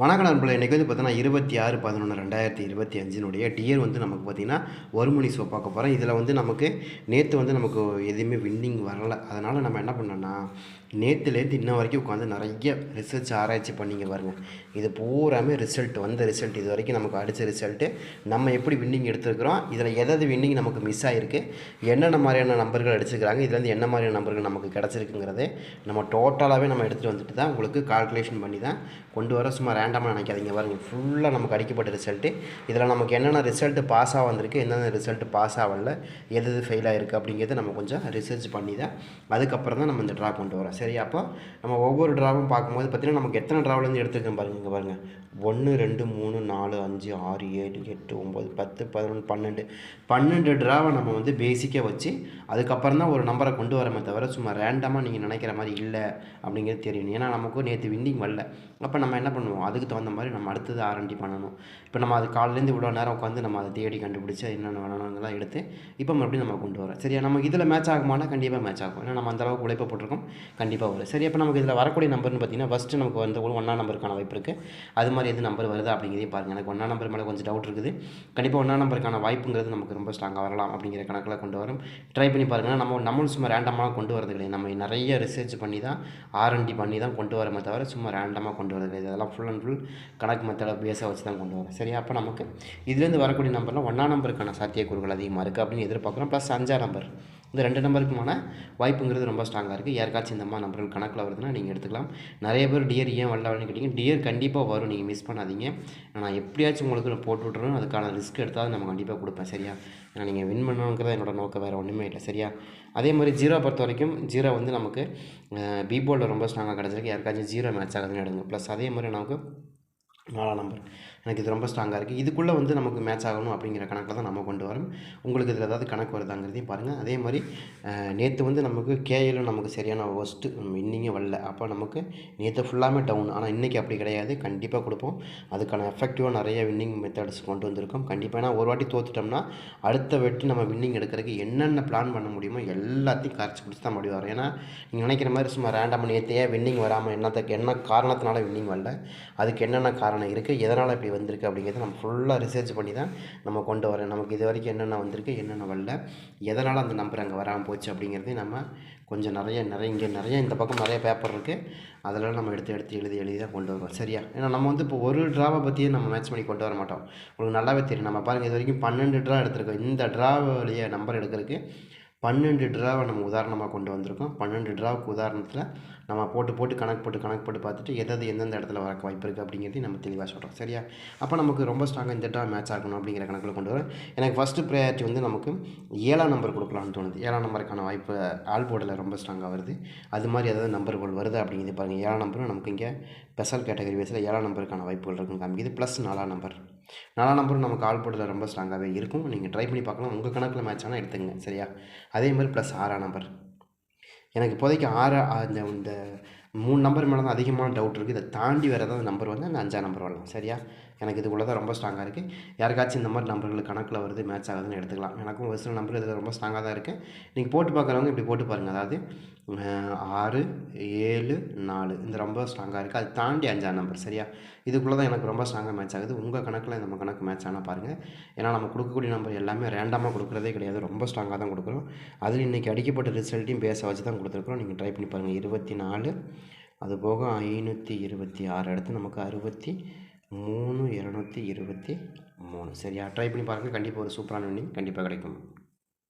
வணக்கம் நண்பர்களே இன்றைக்கி வந்து பார்த்தீங்கன்னா இருபத்தி ஆறு பதினொன்று ரெண்டாயிரத்தி இருபத்தி அஞ்சினுடைய டியர் வந்து நமக்கு பார்த்திங்கன்னா ஒரு மணி ஷோ பார்க்க போகிறோம் இதில் வந்து நமக்கு நேற்று வந்து நமக்கு எதுவுமே வின்னிங் வரலை. அதனால் நம்ம என்ன பண்ணோன்னா நேற்றுலேருந்து இன்ன வரைக்கும் உட்காந்து நிறைய ரிசர்ச் ஆராய்ச்சி பண்ணிங்க பாருங்க. இது பூராமே ரிசல்ட் வந்த ரிசல்ட் இது வரைக்கும் நமக்கு அடித்த ரிசல்ட்டு நம்ம எப்படி வின்னிங் எடுத்துருக்குறோம்? இதில் எதாவது வின்னிங் நமக்கு மிஸ் ஆகிருக்கு என்னென்ன மாதிரியான நம்பர்கள் அடிச்சிருக்கிறாங்க? இதுலேருந்து என்ன மாதிரியான நம்பர்கள் நமக்கு கிடச்சிருக்குங்கிறது நம்ம டோட்டலாகவே நம்ம எடுத்துகிட்டு வந்துட்டு தான் உங்களுக்கு கால்குலேஷன் பண்ணி தான் கொண்டு வர. சும்மா ரேண்டமாக நினைக்காதீங்க பாருங்கள் ஃபுல்லாக நமக்கு அடிக்கப்பட்ட ரிசல்ட்டு இதில் நமக்கு என்னென்ன ரிசல்ட்டு பாஸ் ஆக வந்திருக்கு என்னென்ன ரிசல்ட்டு பாஸ் ஆகல எது எது ஃபெயில் ஆகிருக்கு அப்படிங்கிறத நம்ம கொஞ்சம் ரிசர்ச் பண்ணி தான் அதுக்கப்புறம் தான் நம்ம இந்த ட்ரா கொண்டு வரோம். சரி அப்போ நம்ம ஒவ்வொரு ட்ராவும் பார்க்கும்போது பார்த்திங்கன்னா நமக்கு எத்தனை ட்ராவிலேருந்து எடுத்துருக்கோம் பாருங்க இங்கே பாருங்கள் ஒன்று ரெண்டு மூணு நாலு அஞ்சு ஆறு ஏழு எட்டு ஒம்பது பத்து பதினொன்று பன்னெண்டு. பன்னெண்டு ட்ராவை நம்ம வந்து பேசிக்காக வச்சு அதுக்கப்புறம் தான் ஒரு நம்பரை கொண்டு வரமே தவிர சும்மா ரேண்டமாக நீங்கள் நினைக்கிற மாதிரி இல்லை அப்படிங்கிறது தெரியும். ஏன்னா நமக்கு நேற்று வின்னிங் வரல. அப்போ நம்ம என்ன பண்ணுவோம்? அதுக்கு தகுந்த மாதிரி நம்ம அடுத்தது ஆரண்டி பண்ணணும். இப்போ நம்ம அது காலையிலேருந்து இவ்வளோ நேரம் உட்காந்து நம்ம அதை தேடி கண்டுபிடிச்சி என்னென்ன வேணும்லாம் எடுத்து இப்போ மறுபடியும் நம்ம கொண்டு வரோம் சரியா? நமக்கு இதில் மேட்ச் ஆகுமானா கண்டிப்பாக மேட்ச் ஆகும். ஏன்னா நம்ம அந்த அளவுக்கு உழைப்பு போட்டிருக்கோம். கண்டிப்பாக வரும். சரி அப்போ நமக்கு இதில் வரக்கூடிய நம்பர்னு பார்த்தீங்கன்னா ஃபஸ்ட்டு நமக்கு வந்து ஒன்றா நம்பருக்கான வாய்ப்பு இருக்குது அது மாதிரி எது நம்பர் வருதா அப்படிங்கிறதே பாருங்கள் எனக்கு ஒன்றா நம்பர் மேலே கொஞ்சம் டவுட் இருக்குது. கண்டிப்பாக ஒன்றா நம்பருக்கான வாய்ப்புங்கிறது நமக்கு ரொம்ப ஸ்ட்ராங்காக வரலாம் அப்படிங்கிற கணக்கில் கொண்டு வரும். ட்ரை பண்ணி பாருங்கள் நம்ம நம்மளும் சும்மா ரேண்டமாக கொண்டு வரது கிடையாது நம்ம நிறைய ரிசர்ச் பண்ணி தான் ஆர்என்டி பண்ணி தான் கொண்டு வரமே தவிர சும்மா ரேண்டமாக கொண்டு வரது கிடையாது அதெல்லாம் ஃபுல் அண்ட் ஃபுல் கணக்கு மெத்தடை பேஸாக வச்சு தான் கொண்டு வரேன் சரியா? அப்போ நமக்கு இதுலேருந்து வரக்கூடிய நம்பர்லாம் ஒன்றா நம்பருக்கான சாத்தியக்கூறுகள் அதிகமாக இருக்குது அப்படின்னு எதிர்பார்க்குறோம். ப்ளஸ் அஞ்சா நம்பர் இந்த ரெண்டு நம்பருக்குமான வாய்ப்புங்கிறது ரொம்ப ஸ்ட்ராங்காக இருக்குது யாருக்காச்சும் இந்த மாதிரி நம்பர்கள் கணக்கில் வருதுன்னா நீங்கள் எடுத்துக்கலாம். நிறைய பேர் டியர் ஏன் வரல கேட்டிங்க டியர் கண்டிப்பாக வரும். நீங்கள் மிஸ் பண்ணாதீங்க. நான் எப்படியாச்சும் உங்களுக்கு நான் போட்டு விட்றேன் அதுக்கான ரிஸ்க் எடுத்தால் நம்ம கண்டிப்பாக கொடுப்பேன். சரியா? ஏன்னா நீங்கள் வின் பண்ணணுங்கிறத என்னோட நோக்கம். வேறு ஒன்றுமே இல்லை. சரியா? அதே மாதிரி ஜீரோ பொறுத்த வரைக்கும் ஜீரோ வந்து நமக்கு பீபோர்டில் ரொம்ப ஸ்ட்ராங்காக கிடச்சிருக்கு. யாருக்காச்சும் ஜீரோ மேட்ச் ஆகுதுன்னு எடுங்க. ப்ளஸ் அதே மாதிரி நமக்கு நாலாம் நம்பர் எனக்கு இது ரொம்ப ஸ்ட்ராங்காக இருக்குது இதுக்குள்ளே வந்து நமக்கு மேட்ச் ஆகணும் அப்படிங்கிற கணக்கில் தான் நம்ம கொண்டு வரோம். உங்களுக்கு இதில் ஏதாவது கணக்கு வருதாங்கிறதையும் பாருங்கள் அதே மாதிரி நேற்று வந்து நமக்கு கேஎலும் நமக்கு சரியான ஒஸ்ட்டு இன்னிங்கே வரல. அப்போ நமக்கு நேற்று ஃபுல்லாமே டவுன் ஆனால் இன்றைக்கி அப்படி கிடையாது. கண்டிப்பாக கொடுப்போம். அதுக்கான எஃபெக்டிவாக நிறைய வின்னிங் மெத்தட்ஸ் கொண்டு வந்திருக்கோம். கண்டிப்பாக ஏன்னா ஒரு வாட்டி தோத்துட்டோம்னா அடுத்த வெட்டி நம்ம வின்னிங் எடுக்கிறதுக்கு என்னென்ன பிளான் பண்ண முடியுமோ எல்லாத்தையும் கரைச்சி பிடிச்சி தான் முடிவு வரும். ஏன்னா நீங்கள் நினைக்கிற மாதிரி சும்மா ரேண்டமாக நேற்றையே வின்னிங் வராமல் என்னத்துக்கு என்ன காரணத்தினால வின்னிங் வரல? அதுக்கு என்னென்ன காரணம் இருக்குது எதனால் இப்படி வந்திருக்கு அப்படிங்கிறத நம்ம ஃபுல்லாக ரிசர்ச் பண்ணி தான் நம்ம கொண்டு வரோம் நமக்கு இது வரைக்கும் என்னென்ன வந்திருக்கு என்னென்ன வரல எதனால் அந்த நம்பர் அங்கே வராமல் போச்சு அப்படிங்கிறதையும் நம்ம கொஞ்சம் நிறைய நிறைய இங்கே நிறைய இந்த பக்கம் நிறைய பேப்பர் இருக்குது அதெல்லாம் நம்ம எடுத்து எடுத்து எழுதி எழுதி தான் கொண்டு வருவோம். சரியா? ஏன்னா நம்ம வந்து இப்போ ஒரு ட்ராவை பற்றியே நம்ம மேட்ச் பண்ணி கொண்டு வர மாட்டோம். உங்களுக்கு நல்லாவே தெரியும். நம்ம பாருங்கள் இது வரைக்கும் பன்னெண்டு ட்ரா எடுத்திருக்கோம். இந்த ட்ராவிலேயே நம்பர் எடுக்கிறதுக்கு பன்னெண்டு ட்ராவை நம்ம உதாரணமாக கொண்டு வந்திருக்கோம். பன்னெண்டு ட்ராவுக்கு உதாரணத்தில் நம்ம போட்டு போட்டு கணக்கு போட்டு கணக்கு போட்டு பார்த்துட்டு எதாவது எந்தெந்த இடத்துல வர வாய்ப்பு இருக்குது அப்படிங்கிறதையும் நம்ம தெளிவாக சொல்கிறோம் சரியா? அப்போ நமக்கு ரொம்ப ஸ்ட்ராங்காக இந்த ட்ரா மேட்ச் ஆகணும் அப்படிங்கிற கணக்கில் கொண்டு வரேன் எனக்கு ஃபஸ்ட்டு ப்ரையாரிட்டி வந்து நமக்கு ஏழாம் நம்பர் கொடுக்கலாம்னு தோணுது. ஏழாம் நம்பருக்கான வாய்ப்பு ஆல் போர்டில் ரொம்ப ஸ்ட்ராங்காக வருது. அது மாதிரி ஏதாவது நம்பர்கள் வருது அப்படிங்கிறது பாருங்கள் ஏழாம் நம்பரும் நமக்கு இங்கே ஸ்பெஷல் கேட்டகரி பேஸில் ஏழாம் நம்பருக்கான வாய்ப்புகள் இருக்குன்னு காமிக்குது. ப்ளஸ் நாலாம் நம்பர் நாலாம் நம்பரும் நம்ம கால் போர்டில் ரொம்ப ஸ்ட்ராங்காகவே இருக்கும். நீங்கள் ட்ரை பண்ணி பார்க்கலாம். உங்கள் கணக்கில் மேட்ச் ஆனால் எடுத்துங்க சரியா? அதே மாதிரி ப்ளஸ் ஆறாம் நம்பர். எனக்கு இப்போதைக்கு ஆறு அந்த இந்த மூணு நம்பர் மேலே தான் அதிகமான டவுட் இருக்குது இதை தாண்டி வேறு ஏதாவது நம்பர் வந்து அந்த அஞ்சாம் நம்பர் வரலாம். சரியா? எனக்கு இதுக்குள்ளே தான் ரொம்ப ஸ்ட்ராங்காக இருக்குது யாருக்காச்சும் இந்த மாதிரி நம்பர்கள் கணக்கில் வருது மேட்ச் ஆகுதுன்னு எடுத்துக்கலாம். எனக்கும் ஒரு சில நம்பர் இதில் ரொம்ப ஸ்ட்ராங்காக தான் இருக்குது நீங்கள் போட்டு பார்க்குறவங்க இப்படி போட்டு பாருங்கள் அதாவது ஆறு ஏழு நாலு. இந்த ரொம்ப ஸ்ட்ராங்காக இருக்குது அது தாண்டி அஞ்சாம் நம்பர் சரியா? இதுக்குள்ளே தான் எனக்கு ரொம்ப ஸ்ட்ராங்காக மேட்ச் ஆகுது. உங்கள் கணக்கில் நம்ம கணக்கு மேட்ச் ஆனால் பாருங்கள் ஏன்னா நம்ம கொடுக்கக்கூடிய நம்பர் எல்லாமே ரேண்டமாக கொடுக்குறதே கிடையாது. ரொம்ப ஸ்ட்ராங்காக தான் கொடுக்குறோம். அதில் இன்றைக்கி அடிக்கப்பட்ட ரிசல்ட்டையும் பேச வச்சு தான் கொடுத்துருக்குறோம். நீங்கள் ட்ரை பண்ணி பாருங்கள் இருபத்தி நாலு அது போக ஐநூற்றி இருபத்தி ஆறு அடுத்து நமக்கு அறுபத்தி மூணு இரநூத்தி இருபத்தி மூணு. சரியா? ட்ரை பண்ணி பாருங்கள் கண்டிப்பாக ஒரு சூப்பரான வின்னிங் கண்டிப்பாக கிடைக்கும்.